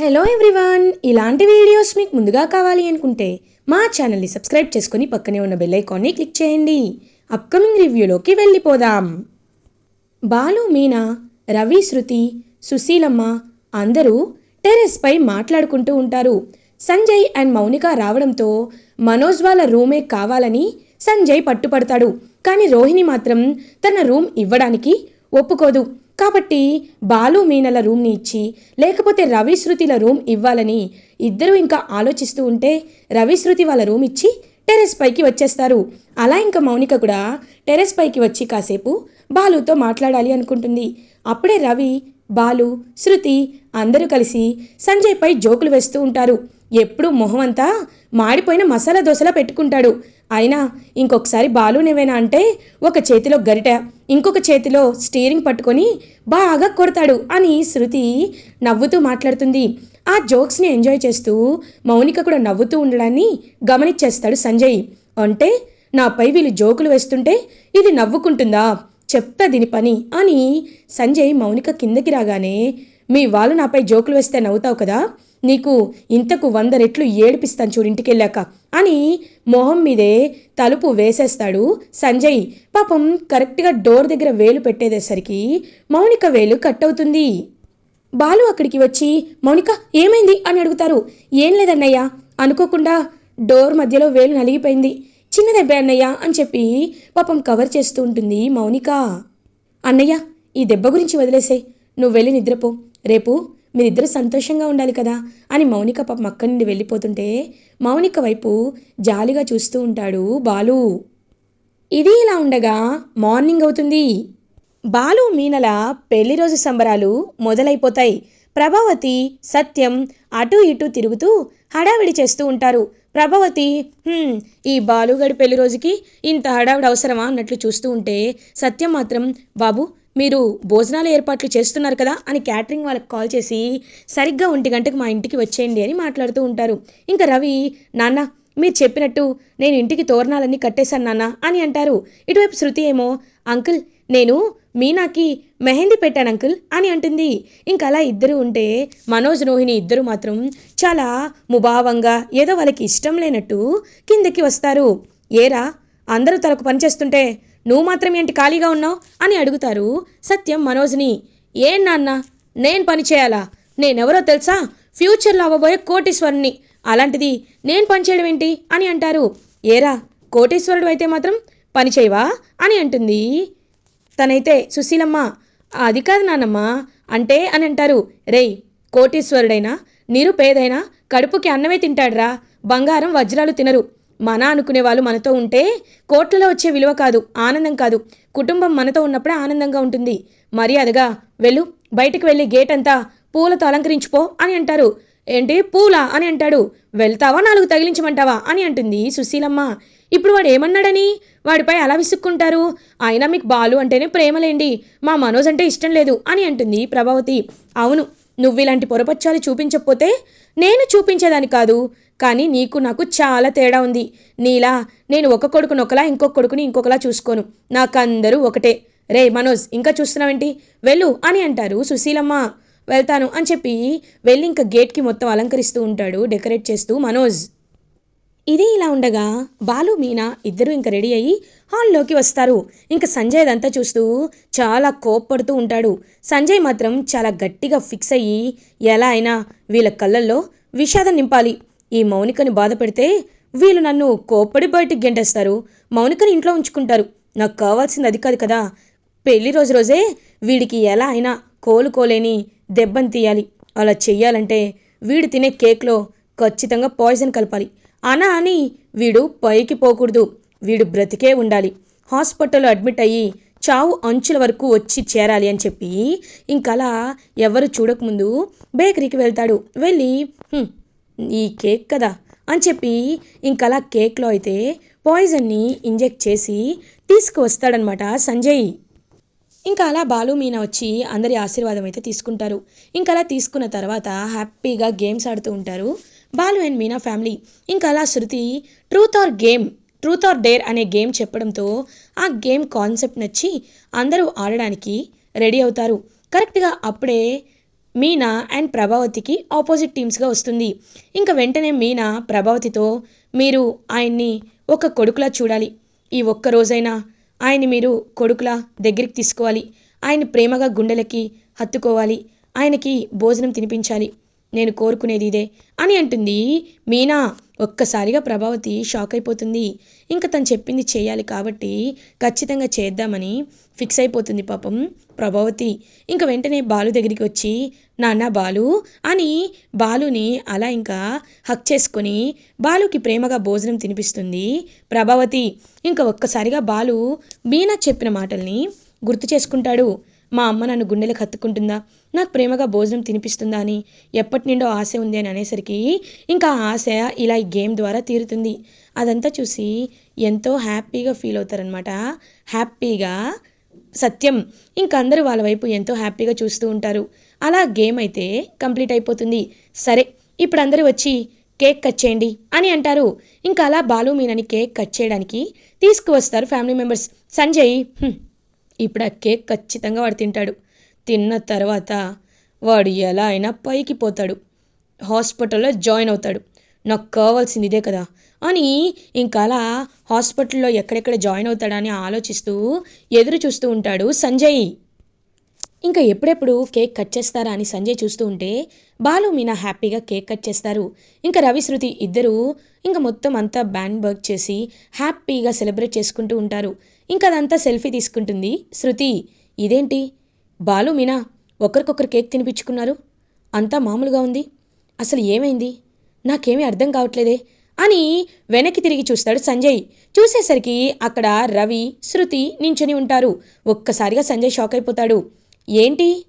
Hello everyone ఇలాంటి videos మీకు ముందుగా కావాలి అనుకుంటే మా ఛానల్ని సబ్స్క్రైబ్ చేసుకుని పక్కనే ఉన్న బెల్ ఐకాన్ని క్లిక్ చేయండి. అప్కమింగ్ రివ్యూలోకి వెళ్ళిపోదాం. బాలు మీనా రవి శృతి సుశీలమ్మ అందరూ టెర్రస్పై మాట్లాడుకుంటూ ఉంటారు. సంజయ్ అండ్ మౌనిక రావడంతో మనోజ్ వాళ్ళ రూమే కావాలని సంజయ్ పట్టుపడతాడు. కానీ రోహిణి మాత్రం తన రూమ్ ఇవ్వడానికి ఒప్పుకోదు. కాబట్టి బాలు మీనల రూమ్ని ఇచ్చి లేకపోతే రవి శృతిల రూమ్ ఇవ్వాలని ఇద్దరూ ఇంకా ఆలోచిస్తూ ఉంటే రవి శృతి వాళ్ళ రూమ్ ఇచ్చి టెరెస్ పైకి వచ్చేస్తారు. అలా ఇంకా మౌనిక కూడా టెరెస్ పైకి వచ్చి కాసేపు బాలుతో మాట్లాడాలి అనుకుంటుంది. అప్పుడే రవి బాలు శృతి అందరూ కలిసి సంజయ్పై జోకులు వేస్తూ ఉంటారు. ఎప్పుడూ మొహం అంతా మాడిపోయిన మసాలా దోశలా పెట్టుకుంటాడు. అయినా ఇంకొకసారి బాలునేవేనా అంటే ఒక చేతిలో గరిట ఇంకొక చేతిలో స్టీరింగ్ పట్టుకొని బాగా కొడతాడు అని శృతి నవ్వుతూ మాట్లాడుతుంది. ఆ జోక్స్ని ఎంజాయ్ చేస్తూ మౌనిక కూడా నవ్వుతూ ఉండడాన్ని గమనించేస్తాడు సంజయ్. అంటే నాపై వీళ్ళు జోకులు వేస్తుంటే ఇది నవ్వుకుంటుందా? చెప్తా దీని పని అని సంజయ్ మౌనిక కిందకి రాగానే మీ వాళ్ళు నాపై జోకులు వేస్తే నవ్వుతావు కదా? నీకు ఇంతకు వంద రెట్లు ఏడిపిస్తాను చూడు ఇంటికెళ్ళాక. అని మొహం మీదే తలుపు వేసేస్తాడు సంజయ్. పాపం కరెక్ట్గా డోర్ దగ్గర వేలు పెట్టేదేసరికి మౌనిక వేలు కట్ అవుతుంది బాలు అక్కడికి వచ్చి మౌనిక ఏమైంది? అని అడుగుతారు. ఏం లేదన్నయ్య అనుకోకుండా డోర్ మధ్యలో వేలు నలిగిపోయింది. చిన్న దెబ్బ అన్నయ్య అని చెప్పి పాపం కవర్ చేస్తూ ఉంటుంది మౌనిక. అన్నయ్య ఈ దెబ్బ గురించి వదిలేసే నువ్వు వెళ్ళి నిద్రపో. రేపు మీరిద్దరు సంతోషంగా ఉండాలి కదా అని మౌనిక పాపం అక్కడి నుండి వెళ్ళిపోతుంటే మౌనిక వైపు జాలిగా చూస్తూ ఉంటాడు బాలు. ఇది ఇలా ఉండగా మార్నింగ్ అవుతుంది. బాలు మీనల పెళ్ళి రోజు సంబరాలు మొదలైపోతాయి. ప్రభావతి సత్యం అటు ఇటు తిరుగుతూ హడావిడి చేస్తూ ఉంటారు. ప్రభావతి ఈ బాలుగడి పెళ్ళి రోజుకి ఇంత హడావిడి అవసరమా? అన్నట్లు చూస్తూ ఉంటే సత్యం మాత్రం బాబు మీరు భోజనాల ఏర్పాట్లు చేస్తున్నారు కదా అని క్యాటరింగ్ వాళ్ళకి కాల్ చేసి సరిగ్గా ఒంటి గంటకు మా ఇంటికి వచ్చేయండి అని మాట్లాడుతూ ఉంటారు. ఇంకా రవి నాన్న మీరు చెప్పినట్టు నేను ఇంటికి తోరణాలన్నీ కట్టేశాను నాన్న అని అంటారు. ఇటువైపు శృతి ఏమో అంకుల్ నేను మీనాకి మెహందీ పెట్టాను అంకుల్ అని అంటుంది. ఇంకా అలా ఇద్దరు ఉంటే మనోజ్ రోహిణి ఇద్దరు మాత్రం చాలా ముభావంగా ఏదో వాళ్ళకి ఇష్టం లేనట్టు కిందకి వస్తారు. ఏరా అందరూ తలకు పని చేస్తుంటే నువ్వు మాత్రం ఏంటి ఖాళీగా ఉన్నావు? అని అడుగుతారు సత్యం మనోజ్ని. ఏం నాన్న? నేను పని చేయాలా? నేనెవరో తెలుసా? ఫ్యూచర్లో అవ్వబోయే కోటీశ్వరుని అలాంటిది నేను పనిచేయడం ఏంటి? అని అంటారు. ఏరా కోటీశ్వరుడు అయితే మాత్రం పని చేయవా? అని అంటుంది. తనైతే సుశీలమ్మ అది కాదు నాన్నమ్మ అంటే అని అంటారు. రేయ్ కోటీశ్వరుడైనా నిరుపేదైనా కడుపుకి అన్నమే తింటాడ్రా. బంగారం వజ్రాలు తినరు. మన అనుకునే వాళ్ళు మనతో ఉంటే కోట్లలో వచ్చే విలువ కాదు ఆనందం కాదు. కుటుంబం మనతో ఉన్నప్పుడే ఆనందంగా ఉంటుంది. మర్యాదగా వెళ్ళు బయటకు వెళ్ళి గేట్ అంతా పూలతో అలంకరించిపో అని అంటారు. ఏంటి? పూలా అని అంటాడు. వెళ్తావా? నాలుగు తగిలించమంటావా? అని అంటుంది సుశీలమ్మ. ఇప్పుడు వాడు ఏమన్నాడని? వాడిపై అలా విసుక్కుంటారు. అయినా మీకు బాలు అంటేనే ప్రేమలేండి. మా మనోజ్ అంటే ఇష్టం లేదు అని అంటుంది ప్రభావతి. అవును నువ్వు ఇలాంటి పొరపచ్చాలు చూపించకపోతే నేను చూపించేదాన్ని కాదు. కానీ నీకు నాకు చాలా తేడా ఉంది. నీలా నేను ఒక కొడుకుని ఒకలా ఇంకొక కొడుకుని ఇంకొకలా చూసుకోను. నాకందరూ ఒకటే. రే మనోజ్ ఇంకా చూస్తున్నావేంటి? వెళ్ళు అని అంటారు సుశీలమ్మ. వెళ్తాను అని చెప్పి వెళ్ళి ఇంకా గేట్కి మొత్తం అలంకరిస్తూ ఉంటాడు డెకరేట్ చేస్తూ మనోజ్. ఇది ఇలా ఉండగా బాలు మీనా ఇద్దరు ఇంకా రెడీ అయ్యి హాల్లోకి వస్తారు. ఇంకా సంజయ్ అదంతా చూస్తూ చాలా కోప్పడుతూ ఉంటాడు. సంజయ్ మాత్రం చాలా గట్టిగా ఫిక్స్ అయ్యి ఎలా అయినా వీళ్ళ కళ్ళల్లో విషాదం నింపాలి. ఈ మౌనికని బాధ పెడితే వీళ్ళు నన్ను కోప్పడి బయటికి గెంటేస్తారు. మౌనికని ఇంట్లో ఉంచుకుంటారు. నాకు కావాల్సింది అది కాదు కదా. పెళ్ళి రోజు రోజే వీడికి ఎలా అయినా కోలుకోలేని దెబ్బని తీయాలి. అలా చెయ్యాలంటే వీడు తినే కేక్లో ఖచ్చితంగా పాయిజన్ కలపాలి. అనా అని వీడు పైకి పోకూడదు. వీడు బ్రతికే ఉండాలి. హాస్పిటల్లో అడ్మిట్ అయ్యి చావు అంచుల వరకు వచ్చి చేరాలి అని చెప్పి ఇంకలా ఎవరు చూడకముందు బేకరీకి వెళ్తాడు. వెళ్ళి ఈ కేక్ కదా అని చెప్పి ఇంకలా కేక్లో అయితే పాయిజన్ని ఇంజెక్ట్ చేసి తీసుకువస్తాడనమాట సంజయ్. ఇంకా అలా బాలు మీనా వచ్చి అందరి ఆశీర్వాదం అయితే తీసుకుంటారు. ఇంకా అలా తీసుకున్న తర్వాత హ్యాపీగా గేమ్స్ ఆడుతూ ఉంటారు బాలు అండ్ మీనా ఫ్యామిలీ. ఇంకా అలా Shruti truth or game truth or dare అనే గేమ్ చెప్పడంతో ఆ గేమ్ కాన్సెప్ట్ నచ్చి అందరూ ఆడడానికి రెడీ అవుతారు. కరెక్ట్గా అప్పుడే మీనా అండ్ ప్రభావతికి ఆపోజిట్ టీమ్స్గా వస్తుంది. ఇంకా వెంటనే మీనా ప్రభావతితో మీరు ఆయన్ని ఒక కొడుకులా చూడాలి. ఈ ఒక్క రోజైనా ఆయన్ని మీరు కొడుకులా దగ్గరికి తీసుకోవాలి. ఆయన ప్రేమగా గుండెలకి హత్తుకోవాలి. ఆయనకి భోజనం తినిపించాలి. నేను కోరుకునేది ఇదే అని అంటుంది. మీనా ఒక్కసారిగా ప్రభావతి షాక్ అయిపోతుంది. ఇంకా తను చెప్పింది చేయాలి కాబట్టి ఖచ్చితంగా చేద్దామని ఫిక్స్ అయిపోతుంది పాపం ప్రభావతి. ఇంకా వెంటనే బాలు దగ్గరికి వచ్చి నాన్న బాలు అని బాలుని అలా ఇంకా హక్ చేసుకొని బాలుకి ప్రేమగా భోజనం తినిపిస్తుంది ప్రభావతి. ఇంకా ఒక్కసారిగా బాలు మీనా చెప్పిన మాటల్ని గుర్తు చేసుకుంటాడు. మా అమ్మ నన్ను గుండెలకు కత్తుకుంటుందా నాకు ప్రేమగా భోజనం తినిపిస్తుందా అని ఎప్పటి నుండో ఆశ ఉంది అని అనేసరికి ఇంకా ఆ ఆశ ఇలా ఈ గేమ్ ద్వారా తీరుతుంది. అదంతా చూసి ఎంతో హ్యాపీగా ఫీల్ అవుతారనమాట హ్యాపీగా సత్యం. ఇంక అందరూ వాళ్ళ వైపు ఎంతో హ్యాపీగా చూస్తూ ఉంటారు. అలా గేమ్ అయితే కంప్లీట్ అయిపోతుంది. సరే ఇప్పుడు అందరూ వచ్చి కేక్ కట్ చేయండి అని అంటారు. ఇంకా అలా బాలు మీనని కేక్ కట్ చేయడానికి తీసుకువస్తారు ఫ్యామిలీ మెంబర్స్. సంజయ్ ఇప్పుడు ఆ కేక్ ఖచ్చితంగా వాడు తింటాడు. తిన్న తర్వాత వాడు ఎలా అయినా పైకి పోతాడు. హాస్పిటల్లో జాయిన్ అవుతాడు. నాకు కావాల్సింది ఇదే కదా అని ఇంకా అలా హాస్పిటల్లో ఎక్కడెక్కడ జాయిన్ అవుతాడని ఆలోచిస్తూ ఎదురు చూస్తూ ఉంటాడు సంజయ్. ఇంకా ఎప్పుడెప్పుడు కేక్ కట్ చేస్తారా అని సంజయ్ చూస్తూ ఉంటే బాలు మీనా హ్యాపీగా కేక్ కట్ చేస్తారు. ఇంకా రవి శృతి ఇద్దరు ఇంకా మొత్తం అంతా బ్యాండ్ వర్క్ చేసి హ్యాపీగా సెలబ్రేట్ చేసుకుంటూ ఉంటారు. ఇంకా అదంతా సెల్ఫీ తీసుకుంటుంది. శృతి ఇదేంటి? బాలు మీనా ఒకరికొకరు కేక్ తినిపించుకున్నారు. అంతా మామూలుగా ఉంది. అసలు ఏమైంది? నాకేమీ అర్థం కావట్లేదే అని వెనక్కి తిరిగి చూస్తాడు సంజయ్. చూసేసరికి అక్కడ రవి శృతి నించుని ఉంటారు. ఒక్కసారిగా సంజయ్ షాక్ అయిపోతాడు. ఏంటి?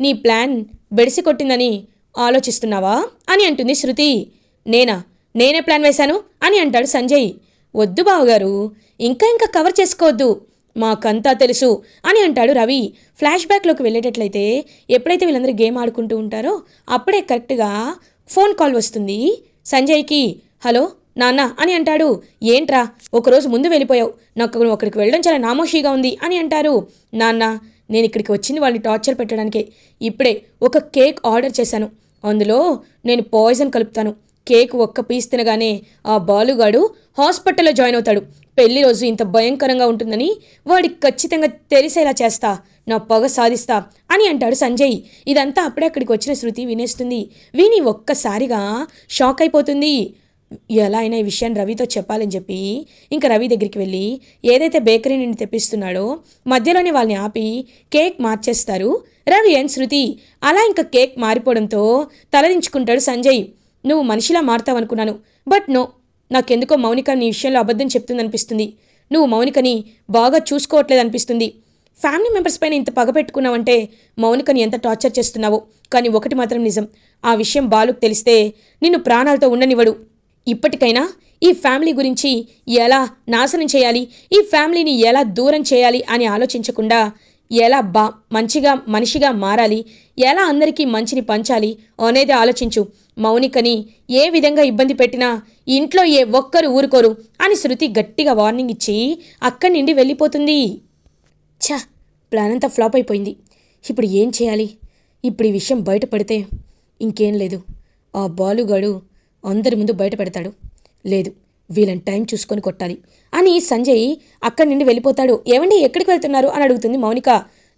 నీ ప్లాన్ బెడిసి కొట్టిందని ఆలోచిస్తున్నావా? అని అంటుంది శృతి. నేనా? నేనే ప్లాన్ వేశాను? అని అంటాడు సంజయ్. వద్దు బావగారు ఇంకా ఇంకా కవర్ చేసుకోవద్దు. మాకంతా తెలుసు అని అంటాడు రవి. ఫ్లాష్ బ్యాక్లోకి వెళ్ళేటట్లయితే ఎప్పుడైతే వీళ్ళందరూ గేమ్ ఆడుకుంటూ ఉంటారో అప్పుడే కరెక్ట్గా ఫోన్ కాల్ వస్తుంది. సంజయ్కి హలో నాన్న అని అంటాడు. ఏంట్రా ఒకరోజు ముందు వెళ్ళిపోయావు. నాకు ఒకరికి అక్కడికి వెళ్ళడం చాలా నామోషిగా ఉంది అని అంటారు. నాన్న నేను ఇక్కడికి వచ్చింది వాళ్ళని టార్చర్ పెట్టడానికే. ఇప్పుడే ఒక కేక్ ఆర్డర్ చేశాను. అందులో నేను పాయిజన్ కలుపుతాను. కేక్ ఒక్క పీస్ తినగానే ఆ బాలుగాడు హాస్పిటల్లో జాయిన్ అవుతాడు. పెళ్ళి రోజు ఇంత భయంకరంగా ఉంటుందని వాడికి ఖచ్చితంగా తెలిసేలా చేస్తా నా పగ సాధిస్తా అని అంటాడు సంజయ్. ఇదంతా అప్పుడే అక్కడికి వచ్చిన శృతి వినేస్తుంది. విని ఒక్కసారిగా షాక్ అయిపోతుంది. ఎలా అయినా ఈ విషయాన్ని రవితో చెప్పాలని చెప్పి ఇంకా రవి దగ్గరికి వెళ్ళి ఏదైతే బేకరీ నుండి తెప్పిస్తున్నాడో మధ్యలోనే వాళ్ళని ఆపి కేక్ మార్చేస్తారు. రవి అండ్ శృతి అలా ఇంకా కేక్ మారిపోవడంతో తలదించుకుంటాడు సంజయ్. నువ్వు మనిషిలా మారుతావనుకున్నాను. బట్ నో నాకెందుకో మౌనిక నీ విషయంలో అబద్ధం చెప్తుందనిపిస్తుంది. నువ్వు మౌనికని బాగా చూసుకోవట్లేదు అనిపిస్తుంది ఫ్యామిలీ మెంబర్స్ పైన ఇంత పగ పెట్టుకున్నావంటే మౌనికని ఎంత టార్చర్ చేస్తున్నావో. కానీ ఒకటి మాత్రం నిజం ఆ విషయం బాలుకు తెలిస్తే నిన్ను ప్రాణాలతో ఉండనివ్వడు. ఇప్పటికైనా ఈ ఫ్యామిలీ గురించి ఎలా నాశనం చేయాలి ఈ ఫ్యామిలీని ఎలా దూరం చేయాలి అని ఆలోచించకుండా ఎలా బా మంచిగా మనిషిగా మారాలి? ఎలా అందరికీ మంచిని పంచాలి? అనేది ఆలోచించు. మౌనికని ఏ విధంగా ఇబ్బంది పెట్టినా ఇంట్లో ఏ ఒక్కరు ఊరుకోరు అని శృతి గట్టిగా వార్నింగ్ ఇచ్చి అక్కడి నుండి వెళ్ళిపోతుంది. ఛా ప్లాన్ అంతా ఫ్లాప్ అయిపోయింది. ఇప్పుడు ఏం చేయాలి? ఇప్పుడు ఈ విషయం బయటపడితే ఇంకేం లేదు. ఆ బాలుగాడు అందరి ముందు బయట పెడతాడు. లేదు. వీళ్ళని టైం చూసుకొని కొట్టాలి. అని సంజయ్ అక్కడి నుండి వెళ్ళిపోతాడు. ఏమండి ఎక్కడికి వెళ్తున్నారు? అని అడుగుతుంది మౌనిక.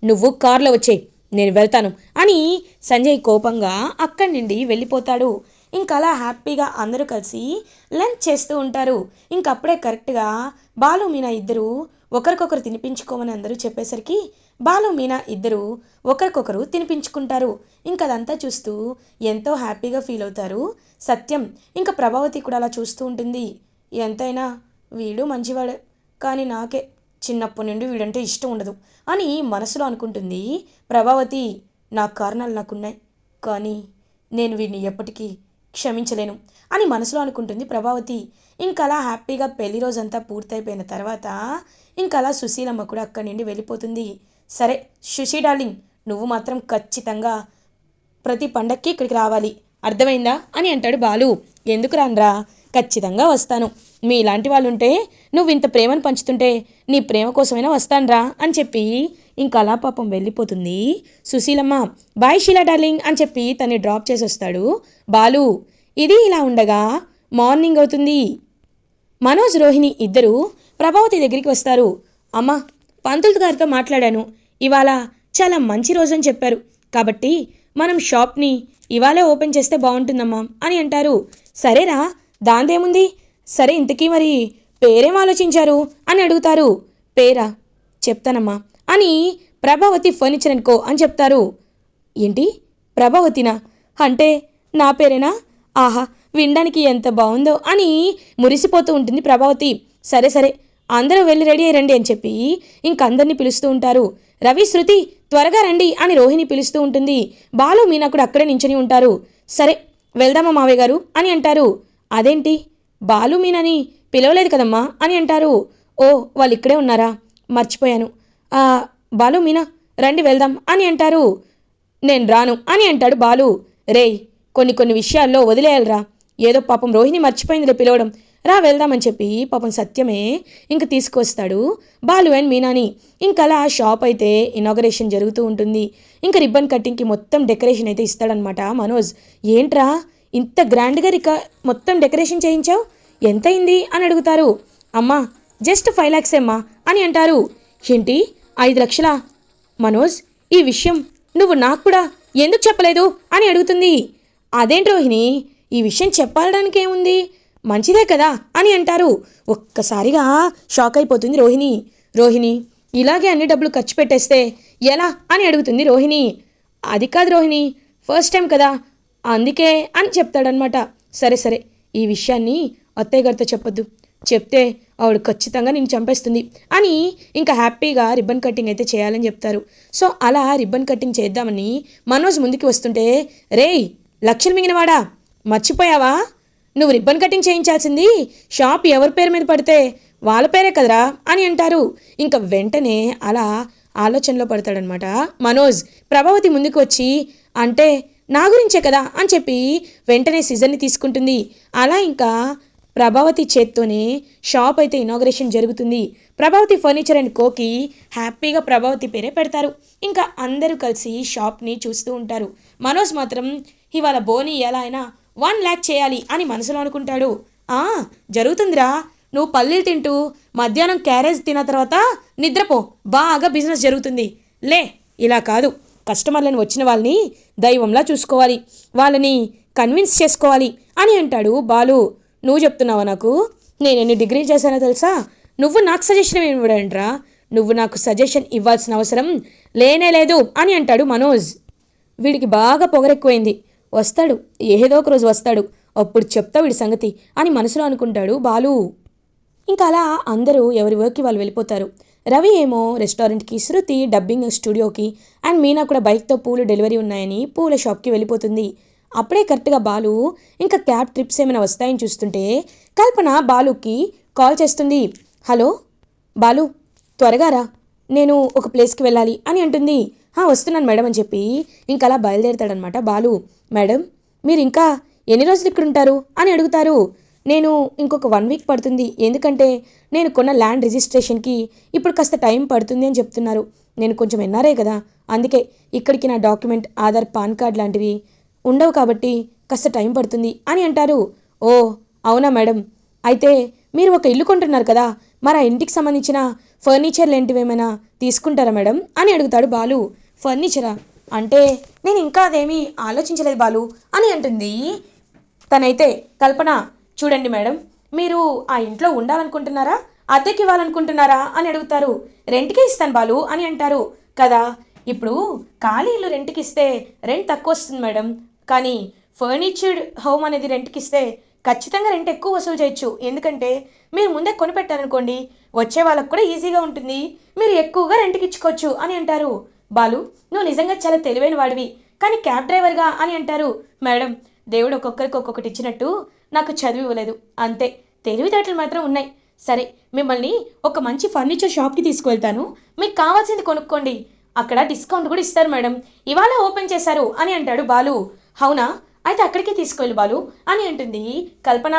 నువ్వు కారులో వచ్చే నేను వెళ్తాను. అని సంజయ్ కోపంగా అక్కడి నుండి వెళ్ళిపోతాడు. ఇంకా అలా హ్యాపీగా అందరూ కలిసి లంచ్ చేస్తూ ఉంటారు. ఇంకప్పుడే కరెక్ట్గా బాలు మీనా ఇద్దరు ఒకరికొకరు తినిపించుకోమని అందరూ చెప్పేసరికి బాలు మీనా ఇద్దరు ఒకరికొకరు తినిపించుకుంటారు. ఇంకా అదంతా చూస్తూ ఎంతో హ్యాపీగా ఫీల్ అవుతారు. సత్యం ఇంకా ప్రభావతి కూడా అలా చూస్తూ ఉంటుంది. ఎంతైనా వీడు మంచివాడే. కానీ నాకే చిన్నప్పటి నుండి వీడంటే ఇష్టం ఉండదు అని మనసులో అనుకుంటుంది ప్రభావతి. నా కారణాలు నాకున్నాయి. కానీ నేను వీడిని ఎప్పటికీ క్షమించలేను అని మనసులో అనుకుంటుంది ప్రభావతి. ఇంకా అలా హ్యాపీగా పెళ్ళి రోజంతా పూర్తయిపోయిన తర్వాత ఇంకా అలా సుశీలమ్మ కూడా అక్కడి నుండి వెళ్ళిపోతుంది. సరే సుశీ డార్లింగ్ నువ్వు మాత్రం ఖచ్చితంగా ప్రతి పండక్కి ఇక్కడికి రావాలి. అర్థమైందా? అని అంటాడు బాలు. ఎందుకు రానరా? ఖచ్చితంగా వస్తాను. మీ ఇలాంటి వాళ్ళు ఉంటే నువ్వు ఇంత ప్రేమను పంచుతుంటే నీ ప్రేమ కోసమైనా వస్తానురా అని చెప్పి ఇంకా అలా పాపం వెళ్ళిపోతుంది. సుశీలమ్మ బాయ్ షీలా డార్లింగ్ అని చెప్పి తన్ని డ్రాప్ చేసి వస్తాడు బాలు ఇది ఇలా ఉండగా మార్నింగ్ అవుతుంది. మనోజ్ రోహిణి ఇద్దరు ప్రభావతి దగ్గరికి వస్తారు. అమ్మ పంతులు గారితో మాట్లాడాను. ఇవాళ చాలా మంచి రోజు అని చెప్పారు. కాబట్టి మనం షాప్ని ఇవాళే ఓపెన్ చేస్తే బాగుంటుందమ్మా అని అంటారు. సరేరా దాందేముంది? సరే ఇంతకీ మరి పేరేం ఆలోచించారు? అని అడుగుతారు. పేరా? చెప్తానమ్మా. అని ప్రభావతి ఫర్నిచర్ అనుకో అని చెప్తారు. ఏంటి? ప్రభావతినా? అంటే నా పేరేనా? ఆహా వినడానికి ఎంత బాగుందో అని మురిసిపోతూ ఉంటుంది ప్రభావతి. సరే సరే అందరూ వెళ్ళి రెడీ అయ్యి రండి అని చెప్పి ఇంకందరినీ పిలుస్తూ ఉంటారు. రవి శృతి త్వరగా రండి అని రోహిణి పిలుస్తూ ఉంటుంది. బాలు మీనా కూడా అక్కడే నించొని ఉంటారు. సరే వెళ్దామా మావయ్య గారు? అని అంటారు. అదేంటి? బాలు మీనని పిలవలేదు కదమ్మా అని అంటారు. ఓ వాళ్ళు ఇక్కడే ఉన్నారా? మర్చిపోయాను. "ఆ, బాలు మీనా రండి వెళ్దాం అని అంటారు. నేను రాను అని అంటాడు బాలు. రేయ్ కొన్ని కొన్ని విషయాల్లో వదిలేయాలిరా. ఏదో పాపం రోహిణి మర్చిపోయిందిలే పిలవడం. రా వెళ్దామని చెప్పి పాపం సత్యమే ఇంక తీసుకొస్తాడు బాలు అండ్ మీనాని. ఇంకలా షాప్ అయితే ఇనాగరేషన్ జరుగుతూ ఉంటుంది. ఇంకా రిబ్బన్ కటింగ్కి మొత్తం డెకరేషన్ అయితే ఇస్తాడనమాట మనోజ్. ఏంట్రా? ఇంత గ్రాండ్గా రిక మొత్తం డెకరేషన్ చేయించావు? ఎంత అయింది అని అడుగుతారు. అమ్మా జస్ట్ ఫైవ్ ల్యాక్స్ అమ్మా అని అంటారు. ఏంటి? ఐదు లక్షలా? మనోజ్ ఈ విషయం నువ్వు నాకు కూడా ఎందుకు చెప్పలేదు? అని అడుగుతుంది. అదేంటి రోహిణి? ఈ విషయం చెప్పడానికి ఏముంది? మంచిదే కదా? అని అంటారు. ఒక్కసారిగా షాక్ అయిపోతుంది రోహిణి. రోహిణి ఇలాగే అన్ని డబ్బులు ఖర్చు పెట్టేస్తే ఎలా? అని అడుగుతుంది రోహిణి. అది కాదు రోహిణి ఫస్ట్ టైం కదా అందుకే అని చెప్తాడనమాట సరే సరే ఈ విషయాన్ని అత్తయ్య గారితో చెప్పొద్దు. చెప్తే ఆవిడ ఖచ్చితంగా నేను చంపేస్తుంది అని ఇంకా హ్యాపీగా రిబ్బన్ కటింగ్ అయితే చేయాలని చెప్తారు. సో అలా రిబ్బన్ కటింగ్ చేద్దామని మనోజ్ ముందుకు వస్తుంటే రేయ్ లక్షలు మిగినవాడా? మర్చిపోయావా? నువ్వు రిబ్బన్ కటింగ్ చేయించాల్సింది షాప్ ఎవరి పేరు మీద పడితే వాళ్ళ పేరే కదరా? అని అంటారు. ఇంకా వెంటనే అలా ఆలోచనలో పడతాడనమాట మనోజ్. ప్రభావతి ముందుకు వచ్చి అంటే నా గురించే కదా అని చెప్పి వెంటనే సీజన్ని తీసుకుంటుంది. అలా ఇంకా ప్రభావతి చేత్తోనే షాప్ అయితే ఇనాగ్రేషన్ జరుగుతుంది. ప్రభావతి ఫర్నిచర్ అండ్ కోకి హ్యాపీగా ప్రభావతి పేరే పెడతారు. ఇంకా అందరూ కలిసి షాప్ని చూస్తూ ఉంటారు. మనోజ్ మాత్రం ఇవాళ బోని ఎలా అయినా వన్ ల్యాక్ చేయాలి అని మనసులో అనుకుంటాడు. ఆ జరుగుతుందిరా. నువ్వు పల్లీలు తింటూ మధ్యాహ్నం క్యారేజ్ తిన్న తర్వాత నిద్రపో. బాగా బిజినెస్ జరుగుతుంది. లే ఇలా కాదు. కస్టమర్లను వచ్చిన వాళ్ళని దైవంలా చూసుకోవాలి. వాళ్ళని కన్విన్స్ చేసుకోవాలి అని అంటాడు బాలు. నువ్వు చెప్తున్నావా నాకు? నేను ఎన్ని డిగ్రీలు చేశానో తెలుసా? నువ్వు నాకు సజెషన్ ఇవ్వడంట్రా. నువ్వు నాకు సజెషన్ ఇవ్వాల్సిన అవసరం లేనే లేదు అని అంటాడు మనోజ్. వీడికి బాగా పొగరెక్కువైంది. వస్తాడు. ఏదో ఒక రోజు వస్తాడు. అప్పుడు చెప్తా వీడి సంగతి అని మనసులో అనుకుంటాడు బాలు. ఇంకా అలా అందరూ ఎవరి వర్క్కి వాళ్ళు వెళ్ళిపోతారు. రవి ఏమో రెస్టారెంట్కి శృతి డబ్బింగ్ స్టూడియోకి అండ్ మీనా కూడా బైక్తో పూలు డెలివరీ ఉన్నాయని పూల షాప్కి వెళ్ళిపోతుంది. అప్పుడే కరెక్ట్గా బాలు ఇంకా క్యాబ్ ట్రిప్స్ ఏమైనా వస్తాయని చూస్తుంటే కల్పన బాలుకి కాల్ చేస్తుంది. హలో బాలు త్వరగా రా. నేను ఒక ప్లేస్కి వెళ్ళాలి అని అంటుంది. వస్తున్నాను మేడం అని చెప్పి ఇంకా అలా బయలుదేరతాడనమాట బాలు. మేడం మీరు ఇంకా ఎన్ని రోజులు ఇక్కడ ఉంటారు? అని అడుగుతారు. నేను ఇంకొక వన్ వీక్ పడుతుంది. ఎందుకంటే నేను కొన్న ల్యాండ్ రిజిస్ట్రేషన్కి ఇప్పుడు కాస్త టైం పడుతుంది అని చెప్తున్నారు. నేను కొంచెం ఎన్ఆర్ఐ కదా. అందుకే ఇక్కడికి నా డాక్యుమెంట్ ఆధార్ పాన్ కార్డ్ లాంటివి ఉండవు కాబట్టి కాస్త టైం పడుతుంది అని అంటారు. ఓ అవునా మేడం? అయితే మీరు ఒక ఇల్లు కొంటున్నారు కదా. మరి ఆ ఇంటికి సంబంధించిన ఫర్నిచర్ లాంటివి ఏమైనా తీసుకుంటారా మేడం? అని అడుగుతాడు బాలు. ఫర్నిచరా అంటే నేను ఇంకా అదేమీ ఆలోచించలేదు బాలు అని అంటుంది. తనైతే కల్పన చూడండి మేడం మీరు ఆ ఇంట్లో ఉండాలనుకుంటున్నారా? అద్దెకి ఇవ్వాలనుకుంటున్నారా? అని అడుగుతారు. రెంట్కే ఇస్తాను బాలు అని అంటారు. కదా ఇప్పుడు ఖాళీ ఇల్లు రెంట్కి ఇస్తే రెంట్ తక్కువ వస్తుంది మేడం. కానీ ఫర్నిచర్డ్ హోమ్ అనేది రెంట్కి ఇస్తే ఖచ్చితంగా రెంట్ ఎక్కువ వసూలు చేయొచ్చు. ఎందుకంటే మీరు ముందే కొనిపెట్టారనుకోండి వచ్చే వాళ్ళకు కూడా ఈజీగా ఉంటుంది. మీరు ఎక్కువగా రెంట్కి ఇచ్చుకోవచ్చు అని అంటారు. బాలు నువ్వు నిజంగా చాలా తెలివైన వాడివి. కానీ క్యాబ్ డ్రైవర్గా అని అంటారు. మేడం దేవుడు ఒక్కొక్కరికి ఒక్కొక్కటి ఇచ్చినట్టు నాకు చదువు ఇవ్వలేదు అంతే తెలివితేటలు మాత్రం ఉన్నాయి. సరే మిమ్మల్ని ఒక మంచి ఫర్నిచర్ షాప్కి తీసుకువెళ్తాను. మీకు కావాల్సింది కొనుక్కోండి. అక్కడ డిస్కౌంట్ కూడా ఇస్తారు మేడం. ఇవాళ ఓపెన్ చేశారు అని అంటాడు బాలు. అవునా? అయితే అక్కడికే తీసుకెళ్ళు బాలు అని అంటుంది కల్పన.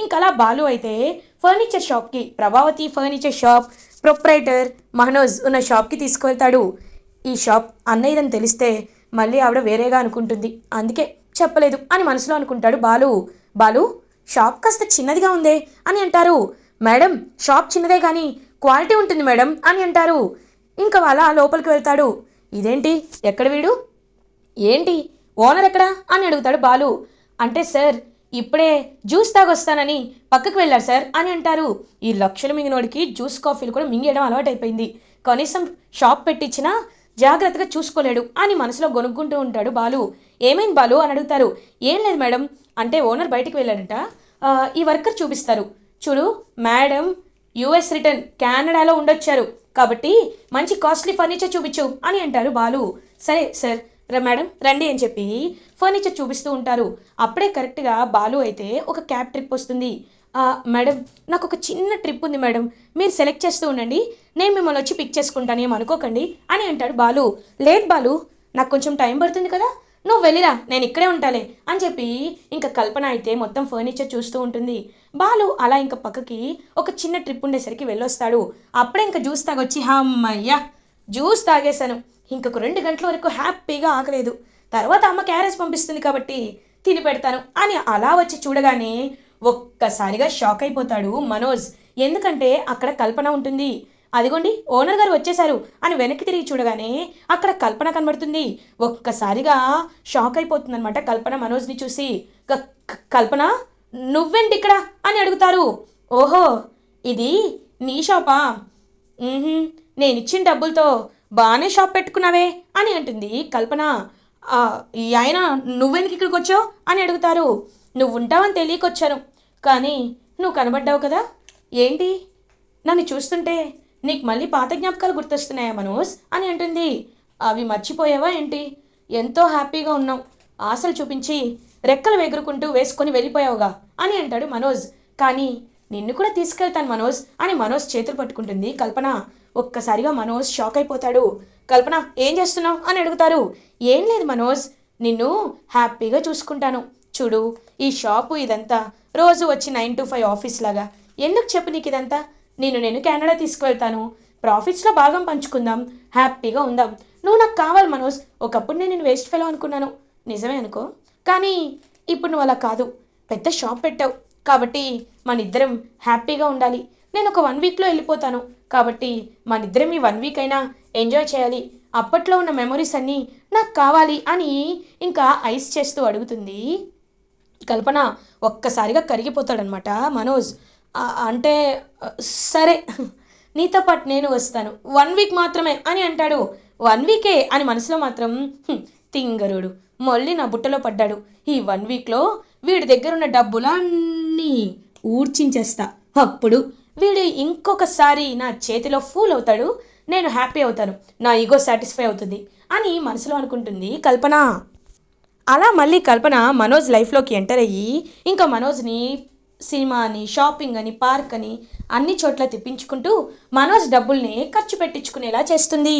ఇంకలా బాలు అయితే ఫర్నిచర్ షాప్కి Prabhavati furniture shop proprietor Manoj ఉన్న షాప్కి తీసుకువెళ్తాడు. ఈ షాప్ అన్నయ్యదని తెలిస్తే మళ్ళీ ఆవిడ వేరేగా అనుకుంటుంది. అందుకే చెప్పలేదు అని మనసులో అనుకుంటాడు బాలు. బాలు షాప్ కాస్త చిన్నదిగా ఉందే అని అంటారు. మేడం షాప్ చిన్నదే కానీ క్వాలిటీ ఉంటుంది మేడం అని అంటారు. ఇంకా వాళ్ళ లోపలికి వెళ్తాడు. ఇదేంటి? ఎక్కడ వీడు? ఏంటి? ఓనర్ ఎక్కడా? అని అడుగుతాడు బాలు. అంటే సార్ ఇప్పుడే జ్యూస్ తాగొస్తానని పక్కకు వెళ్ళారు సార్ అని అంటారు. ఈ లక్షలు మింగినోడికి జ్యూస్ కాఫీలు కూడా మింగేయడం అలవాటైపోయింది. కనీసం షాప్ పెట్టించినా జాగ్రత్తగా చూసుకోలేడు అని మనసులో గొనుక్కుంటూ ఉంటాడు బాలు. ఏమైంది బాలు అని అడుగుతారు. ఏం లేదు మేడం అంటే ఓనర్ బయటికి వెళ్ళాడంట. ఈ వర్కర్ చూపిస్తారు. చూడు మేడం యుఎస్ రిటర్న్ కెనడాలో ఉండొచ్చారు. కాబట్టి మంచి కాస్ట్లీ ఫర్నిచర్ చూపించు అని అంటారు బాలు. సరే సార్ ర మేడం రండి అని చెప్పి ఫర్నిచర్ చూపిస్తూ ఉంటారు. అప్పుడే కరెక్ట్గా బాలు అయితే ఒక క్యాబ్ ట్రిప్ వస్తుంది. మేడం నాకు ఒక చిన్న ట్రిప్ ఉంది మేడం. మీరు సెలెక్ట్ చేస్తూ ఉండండి. నేను మిమ్మల్ని వచ్చి పిక్ చేసుకుంటాను ఏం అనుకోకండి అని అంటాడు బాలు. లేదు బాలు నాకు కొంచెం టైం పడుతుంది కదా. నువ్వు వెళ్ళిరా నేను ఇక్కడే ఉంటాలే అని చెప్పి ఇంకా కల్పన అయితే మొత్తం ఫర్నిచర్ చూస్తూ ఉంటుంది. బాలు అలా ఇంకా పక్కకి ఒక చిన్న ట్రిప్ ఉండేసరికి వెళ్ళొస్తాడు. అప్పుడే ఇంకా జ్యూస్ తాగొచ్చి అమ్మయ్యా జ్యూస్ తాగేశాను. ఇంకొక రెండు గంటల వరకు హ్యాపీగా ఆగలేదు. తర్వాత అమ్మ క్యారేజ్ పంపిస్తుంది కాబట్టి తిని పెడతాను అని అలా వచ్చి చూడగానే ఒక్కసారిగా షాక్ అయిపోతాడు మనోజ్. ఎందుకంటే అక్కడ కల్పన ఉంటుంది. అదిగోండి ఓనర్ గారు వచ్చేశారు అని వెనక్కి తిరిగి చూడగానే అక్కడ కల్పన కనబడుతుంది. ఒక్కసారిగా షాక్ అయిపోతుందన్నమాట కల్పన మనోజ్ని చూసి. కల్పన నువ్వేంటి ఇక్కడ అని అడుగుతారు. ఓహో ఇది నీ షాపా? నేను ఇచ్చిన డబ్బులతో బాగానే షాప్ పెట్టుకున్నావే అని అంటుంది కల్పన. ఈ ఆయన నువ్వెందుకు ఇక్కడికి వచ్చావు అని అడుగుతారు. నువ్వు ఉంటావని తెలియకొచ్చాను. కానీ నువ్వు కనబడ్డావు కదా. ఏంటి? నన్ను చూస్తుంటే నీకు మళ్ళీ పాత జ్ఞాపకాలు గుర్తొస్తున్నాయా మనోజ్? అని అంటుంది. అవి మర్చిపోయావా ఏంటి? ఎంతో హ్యాపీగా ఉన్నావు. ఆశలు చూపించి రెక్కలు ఎగురుకుంటూ వేసుకొని వెళ్ళిపోయావుగా అని అంటాడు మనోజ్. కానీ నిన్ను కూడా తీసుకెళ్తాను మనోజ్ అని మనోజ్ చేతులు పట్టుకుంటుంది. కల్పన ఒక్కసారిగా మనోజ్ షాక్ అయిపోతాడు. కల్పన ఏం చేస్తున్నావు? అని అడుగుతారు. ఏం లేదు మనోజ్ నిన్ను హ్యాపీగా చూసుకుంటాను. చూడు ఈ షాపు ఇదంతా రోజు వచ్చి నైన్ టు ఫైవ్ ఆఫీస్ లాగా. ఎందుకు చెప్పు నీకు ఇదంతా? నేను నేను కెనడా తీసుకువెళ్తాను. ప్రాఫిట్స్లో భాగం పంచుకుందాం. హ్యాపీగా ఉందాం. నువ్వు నాకు కావాలి మనోజ్. ఒకప్పుడు నేను నేను వేస్ట్ ఫెలో అనుకున్నాను. నిజమే అనుకో. కానీ ఇప్పుడు నువ్వు అలా కాదు. పెద్ద షాప్ పెట్టావు. కాబట్టి మన ఇద్దరం హ్యాపీగా ఉండాలి. నేను ఒక వన్ వీక్లో వెళ్ళిపోతాను. కాబట్టి మన ఇద్దరం ఈ వన్ వీక్ అయినా ఎంజాయ్ చేయాలి. అప్పట్లో ఉన్న మెమొరీస్ అన్నీ నాకు కావాలి అని ఇంకా ఐస్ చేస్తూ అడుగుతుంది. కల్పన ఒక్కసారిగా కరిగిపోతాడనమాట. మనోజ్ అంటే సరే నీతో పాటు నేను వస్తాను. వన్ వీక్ మాత్రమే అని అంటాడు. వన్ వీకే అని మనసులో మాత్రం తింగరుడు మళ్ళీ నా బుట్టలో పడ్డాడు. ఈ వన్ వీక్లో వీడి దగ్గర ఉన్న డబ్బులన్నీ ఊడ్చించేస్తా. అప్పుడు వీడు ఇంకొకసారి నా చేతిలో ఫూల్ అవుతాడు. నేను హ్యాపీ అవుతాను. నా ఈగో సాటిస్ఫై అవుతుంది అని మనసులో అనుకుంటుంది కల్పన. అలా మళ్ళీ కల్పన మనోజ్ లైఫ్లోకి ఎంటర్ అయ్యి ఇంకా మనోజ్ని సినిమా అని షాపింగ్ అని పార్క్ అని అన్ని చోట్ల తిప్పించుకుంటూ మనోజ్ డబ్బుల్ని ఖర్చు పెట్టించుకునేలా చేస్తుంది.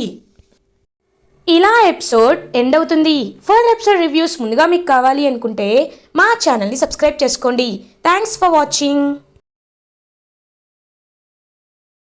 ఇలా ఎపిసోడ్ ఎండ్ అవుతుంది. ఫర్ ఎపిసోడ్ రివ్యూస్ ముందుగా మీకు కావాలి అనుకుంటే మా ఛానల్ని సబ్స్క్రైబ్ చేసుకోండి. Thanks for watching.